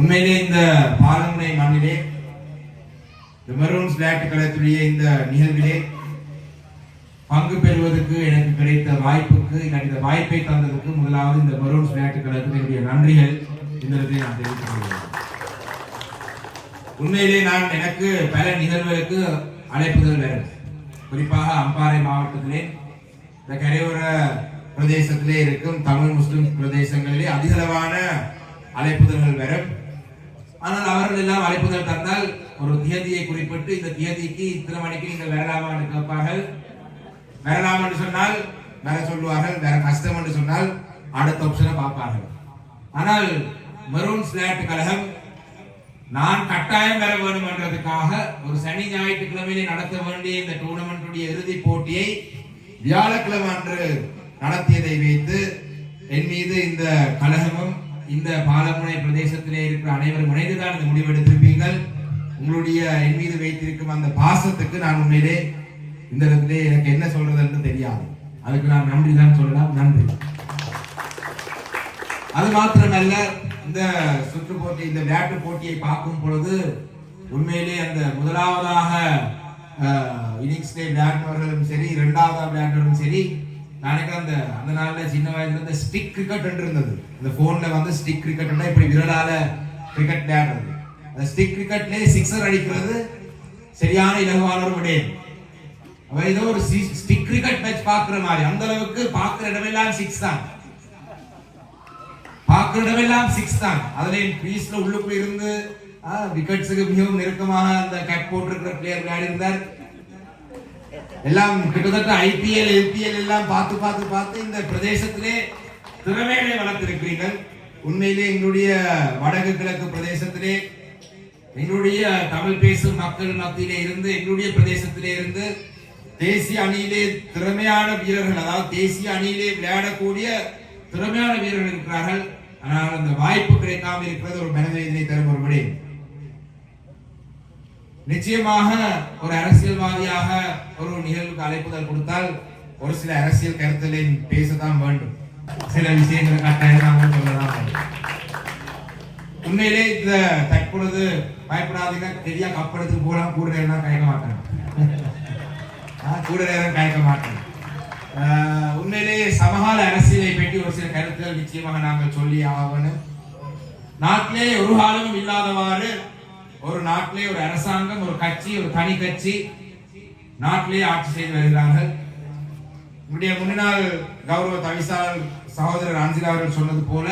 உண்மையிலே இந்த பாலமுனை மண்ணிலே இந்த மெரூன்ஸ் விளையாட்டு கழகத்துடைய இந்த நிகழ்விலே பங்கு பெறுவதற்கு எனக்கு கிடைத்த வாய்ப்புக்கு எனக்கு இந்த வாய்ப்பை தந்ததற்கு முதலாவது இந்த மெரூன்ஸ் விளையாட்டு கழகத்துக்கு என்னுடைய நன்றிகள். இந்த நான் தெரிவித்துக் கொள்கிறேன். உண்மையிலே நான் எனக்கு பல நிகழ்வுகளுக்கு அழைப்புதல் வரும் குறிப்பாக அம்பாறை மாவட்டத்திலே இந்த கரையோர பிரதேசத்திலே இருக்கும் தமிழ் முஸ்லிம் பிரதேசங்களிலே அதிகளவான அழைப்புதல்கள் வரும். எல்லாம் அழைப்புதல் தந்தால் ஒரு தியதியை குறிப்பிட்டு இந்த தியதிக்கு இத்தனை மணிக்கு நீங்கள் வரலாமா என்று கேட்பார்கள். வரலாம் என்று சொன்னால் வர சொல்லுவார்கள் வேற கஷ்டம் என்று சொன்னால் அடுத்த ஆப்ஷனை பார்ப்பார்கள். ஆனால் மெரூன் ஸ்லாட் கழகம் நான் கட்டாயம் வர வேண்டும் என்றதுக்காக ஒரு சனி ஞாயிற்றுக்கிழமையிலே நடத்த வேண்டிய இந்த டூர்னமெண்ட்டுடைய இறுதி போட்டியை வியாழக்கிழமை அன்று நடத்தியதை வைத்து என் மீது இந்த கழகமும் இந்த பாலமுனை பிரதேசத்திலே இருக்கிற அனைவரும் இணைந்துதான் இந்த முடிவெடுத்திருப்பீர்கள் உங்களுடைய என் மீது வைத்திருக்கும் அந்த பாசத்துக்கு நான் உண்மையிலே இந்த இடத்துல எனக்கு என்ன சொல்றதுன்னு தெரியாது. அதுக்கு நான் நன்றி தான் சொல்லலாம். நன்றி. அது மாத்திரமல்ல இந்த சுற்று போட்டி இந்த விளையாட்டு போட்டியை பார்க்கும் பொழுது உண்மையிலே அந்த முதலாவதாக இன்னிங்ஸ்லே விளையாடினவர்களும் சரி இரண்டாவதாக விளையாடினவர்களும் சரி எனக்கு அந்த அந்த நாள்ல சின்ன வயசுல இருந்த ஸ்டிக் கிரிக்கெட் இருந்தது. இந்த போன்ல வந்து ஸ்டிக் கிரிக்கெட்னா இப்படி விரலால கிரிக்கெட் விளையாடுறது. அந்த ஸ்டிக் கிரிக்கெட்லேயே சிக்ஸர் அடிக்கிறது சரியான இலகுவான ஒரு விடயம் ஏதோ ஒரு ஸ்டிக் கிரிக்கெட் மேட்ச் பாக்குற மாதிரி. அந்த அளவுக்கு பாக்குற இடமெல்லாம் சிக்ஸ் தான். பார்க்கிற இடமெல்லாம் சிக்ஸ் தான். அதுல பீஸ்ல உள்ளுக்குள்ள இருந்து விக்கெட்ஸுக்கு மிகவும் நெருக்கமாக அந்த கேப் போட்டிருக்கிற பிளேயர் விளையாடி இருந்தார் எல்லாம் கிட்டத்தட்ட ஐபிஎல் எல்பிஎல் எல்லாம் பார்த்து பார்த்து பார்த்து இந்த பிரதேசத்திலே திறமைகளை வளர்த்திருக்கிறீர்கள். உண்மையிலே எங்களுடைய வடக்கு கிழக்கு பிரதேசத்திலே எங்களுடைய தமிழ் பேசும் மக்கள் மத்தியிலே இருந்து எங்களுடைய பிரதேசத்திலே இருந்து தேசிய அணியிலே திறமையான வீரர்கள் அதாவது தேசிய அணியிலே விளையாடக்கூடிய திறமையான வீரர்கள் இருக்கிறார்கள். ஆனால் அந்த வாய்ப்பு கிடைக்காமல் இருக்கிறது ஒரு மனதை தரும் ஒரு விடயம் நிச்சயமாக ஒரு அரசியல்வாதியாக ஒரு நிகழ்வுக்கு அழைப்புதல் கொடுத்தால் ஒரு சில அரசியல் கருத்துகளை பேசத்தான் வேண்டும். சில விஷயங்கள் கட்டாயம் சொல்லதான் வேண்டும். உண்மையிலே இந்த தற்பொழுது பயப்படாதீங்க. தெரியா கப்படத்துக்கு போலாம் கூட நேரம் கயக்க மாட்டேன். ஆஹ், கூட நேரம் கயக்க மாட்டேன். ஆஹ், உண்மையிலேயே சமகால அரசியலை பற்றி ஒரு சில கருத்துக்கள் நிச்சயமாக நாங்கள் சொல்லி ஆகணும். நாட்டிலே ஒரு காலமும் இல்லாதவாறு ஒரு நாட்டிலே ஒரு அரசாங்கம் ஒரு கட்சி ஒரு தனி கட்சி நாட்டிலே ஆட்சி செய்து வருகிறார்கள். உங்களுடைய முன்னாள் கௌரவ தவிசாளர் சகோதரர் அன்சிலா அவர்கள் சொன்னது போல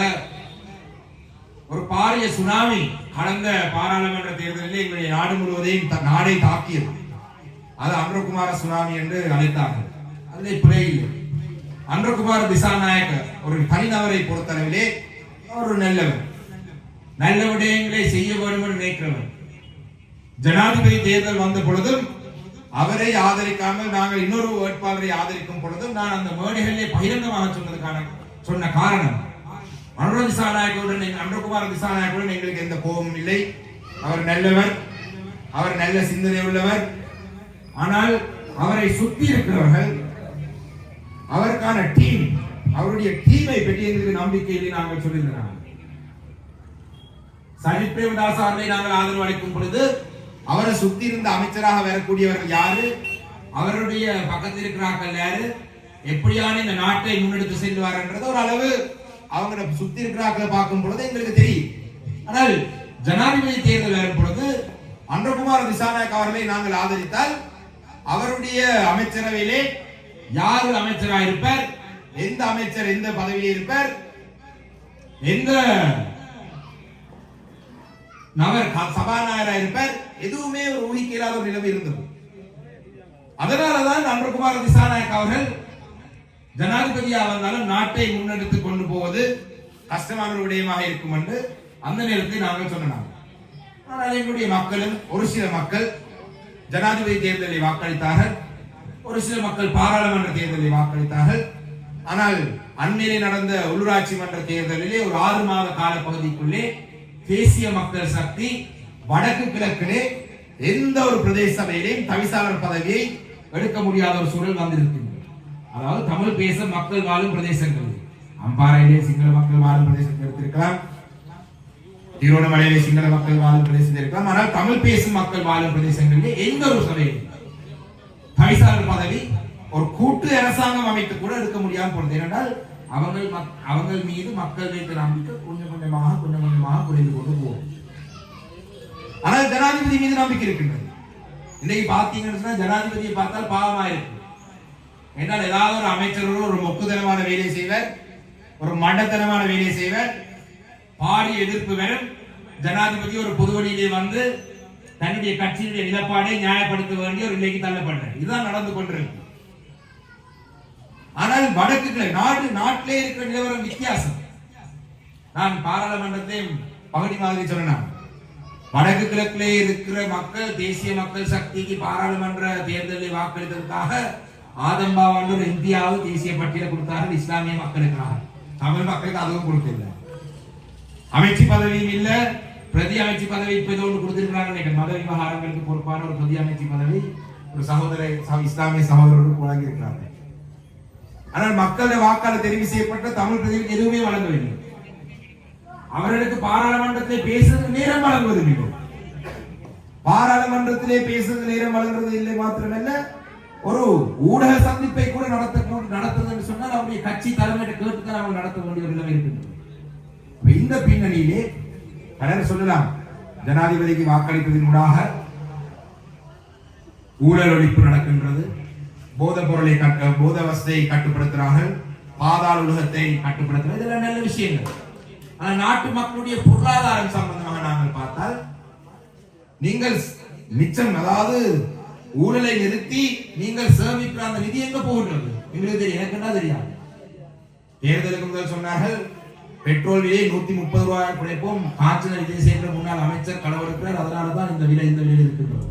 ஒரு பாரிய சுனாமி கடந்த பாராளுமன்ற தேர்தலில் எங்களுடைய நாடு முழுவதையும் நாடை தாக்கியது. அது அன்றகுமார சுனாமி என்று அழைத்தார்கள். அதில் பிழை இல்லை. அன்றகுமார திசாநாயக்கர் ஒரு தனிநபரை பொறுத்தளவிலே அவர் ஒரு நல்லவர். நல்ல விடயங்களை செய்ய வேண்டும் என்று நினைக்கிறவர். ஜனாதிபதி தேர்தல் வந்த பொழுதும் அவரை ஆதரிக்காமல் நாங்கள் இன்னொரு வேட்பாளரை ஆதரிக்கும் பொழுதும் நான் அந்த மேடைகளிலே பகிரங்கமாக சொன்னதுக்கான சொன்ன காரணம். மனோர திசாநாயகருடன் அன்றகுமார் திசாநாயகருடன் எங்களுக்கு எந்த கோபமும் இல்லை. அவர் நல்லவர். அவர் நல்ல சிந்தனை உள்ளவர். ஆனால் அவரை சுத்தி இருக்கிறவர்கள் அவருக்கான டீம் அவருடைய டீமை பற்றி எங்களுக்கு நம்பிக்கையிலே நாங்கள் சொல்லியிருக்கிறாங்க சஜித் பிரேமதாஸ் அவர்களை நாங்கள் ஆதரவு அளிக்கும் பொழுது அவரை சுத்தி இருந்த அமைச்சராக வரக்கூடியவர்கள் யாரு? அவருடைய பக்கத்தில் இருக்கிறார்கள் யாரு? எப்படியான இந்த நாட்டை முன்னெடுத்து செல்வார்ன்றது ஒரு அளவு அவங்க சுத்தி இருக்கிறார்கள் பார்க்கும் பொழுது எங்களுக்கு தெரியும். ஆனால் ஜனாதிபதி தேர்தல் வரும் பொழுது அன்றகுமார் திசாநாயக் அவர்களை நாங்கள் ஆதரித்தால் அவருடைய அமைச்சரவையிலே யார் அமைச்சராக இருப்பார் எந்த அமைச்சர் எந்த பதவியில் இருப்பார்? எந்த நபர் சபாநாயகராக இருப்பார். எதுவுமே ஒரு ஊகிக்க இல்லாத ஒரு நிலைமை இருந்தது. அதனாலதான் அன்றகுமார் திசாநாயக் அவர்கள் ஜனாதிபதியாக வந்தாலும் நாட்டை முன்னெடுத்து கொண்டு போவது கஷ்டமான விடயமாக இருக்கும் என்று அந்த நேரத்தில் நாங்கள் சொன்னாங்க ஆனால் எங்களுடைய மக்களும் ஒரு சில மக்கள் ஜனாதிபதி தேர்தலை வாக்களித்தார்கள். ஒரு சில மக்கள் பாராளுமன்ற தேர்தலை வாக்களித்தார்கள். ஆனால் அண்மையிலே நடந்த உள்ளூராட்சி மன்ற தேர்தலிலே ஒரு ஆறு மாத கால பகுதிக்குள்ளே தேசிய மக்கள் சக்தி வடக்கு கிழக்கிலே எந்த ஒரு பிரதேச சபையிலையும் தவிசாளர் பதவியை எடுக்க முடியாத ஒரு சூழல் வந்திருக்கின்றது. அதாவது தமிழ் பேச மக்கள் வாழும் பிரதேசங்கள். அம்பாறையிலே சிங்கள மக்கள் வாழும் பிரதேசத்தில் எடுத்திருக்கலாம். திருவண்ணாமலையிலே சிங்கள மக்கள் வாழும் பிரதேசம் இருக்கலாம் ஆனால் தமிழ் பேசும் மக்கள் வாழும் பிரதேசங்களிலே எந்த ஒரு சபையில் தவிசாளர் பதவி ஒரு கூட்டு அரசாங்கம் அமைத்து கூட எடுக்க முடியாமல் போனது. ஏனென்றால் அவங்கள் மக்- அவங்கள் மீது மக்கள் வைத்த நம்பிக்கை கொஞ்சம் கொஞ்சமாக கொஞ்சம் கொஞ்சமாக குறைந்து கொண்டு போகும். ஆனால் ஜனாதிபதி மீது நம்பிக்கை இருக்கின்றது. இன்னைக்கு பார்த்தீங்கன்னு ஜனாதிபதியை பார்த்தால் பாவமா இருக்கு என்றால் ஏதாவது ஒரு அமைச்சரோட ஒரு மொக்குதனமான வேலையை செய்வர் ஒரு மண்டத்தனமான வேலையை செய்வர். பாடி எதிர்ப்பு வரும். ஜனாதிபதி ஒரு பொது வழியிலே வந்து தன்னுடைய கட்சியினுடைய நிலப்பாடை நியாயப்படுத்த வேண்டிய ஒரு நிலைக்கு தள்ளப்படுறார். இதுதான் நடந்து கொண்டிருக்கு ஆனால் வடக்கு கிழக்கு நாடு நாட்டிலே இருக்கிற நிலவரம் வித்தியாசம். நான் பாராளுமன்றத்தையும் பகுதி மாதிரி சொன்னேன் வடக்கு கிழக்கிலே இருக்கிற மக்கள் தேசிய மக்கள் சக்திக்கு பாராளுமன்ற தேர்தலில் வாக்களித்ததற்காக ஆதம்பாவாண்டூர் ஒரு தேசிய பட்டியலை கொடுத்தார்கள் இஸ்லாமிய மக்களுக்காக. தமிழ் மக்களுக்கு அதுவும் கொடுக்கல அமைச்சு பதவியும் இல்ல. பிரதி அமைச்சு பதவி இப்ப ஏதோ ஒன்று கொடுத்திருக்கிறாங்க மத விவகாரங்களுக்கு பொறுப்பான ஒரு பிரதி அமைச்சு பதவி ஒரு சகோதர இஸ்லாமிய சகோதரர்களுக்கு வழங்கியிருக்கிறார்கள் ஆனால் மக்களுடைய வாக்காளர் தெரிவு செய்யப்பட்ட தமிழ் பிரதிநிதி எதுவுமே வழங்கவில்லை. அவர்களுக்கு பாராளுமன்றத்திலே பேசுறது நேரம் வழங்குவதில்லை பாராளுமன்றத்திலே பேசுறது நேரம் வழங்குறது இல்லை மாத்திரமல்ல ஒரு ஊடக சந்திப்பை கூட நடத்த நடத்துதுன்னு சொன்னால் அவருடைய கட்சி தலைமையிட்ட கேட்டுத்தான் அவங்க நடத்த வேண்டிய ஒரு நிலைமை இருக்கின்றது. இந்த பின்னணியிலே பலர் சொல்லலாம் ஜனாதிபதிக்கு வாக்களிப்பதனூடாக ஊழல் ஒழிப்பு நடக்கின்றது. போத பொருளை கட்ட போத வசதியை கட்டுப்படுத்துகிறார்கள் பாதாள உலகத்தை கட்டுப்படுத்துறது இதெல்லாம் நல்ல விஷயங்கள். ஆனால் நாட்டு மக்களுடைய பொருளாதாரம் சம்பந்தமாக நாங்கள் பார்த்தால் நீங்கள் மிச்சம் அதாவது ஊழலை நிறுத்தி நீங்கள் சேமிக்கிற அந்த நிதி எங்க போகின்றது? எங்களுக்கு தெரியும். எனக்கு என்ன தெரியாது தேர்தலுக்கு முதல் சொன்னார்கள் பெட்ரோல் விலை நூத்தி முப்பது ரூபாய் குறைப்போம். காஞ்சன விஜயசேகர முன்னாள் அமைச்சர் களவெடுக்கிறார் அதனால தான் இந்த விலை இந்த விலையில் இருக்கின்றது.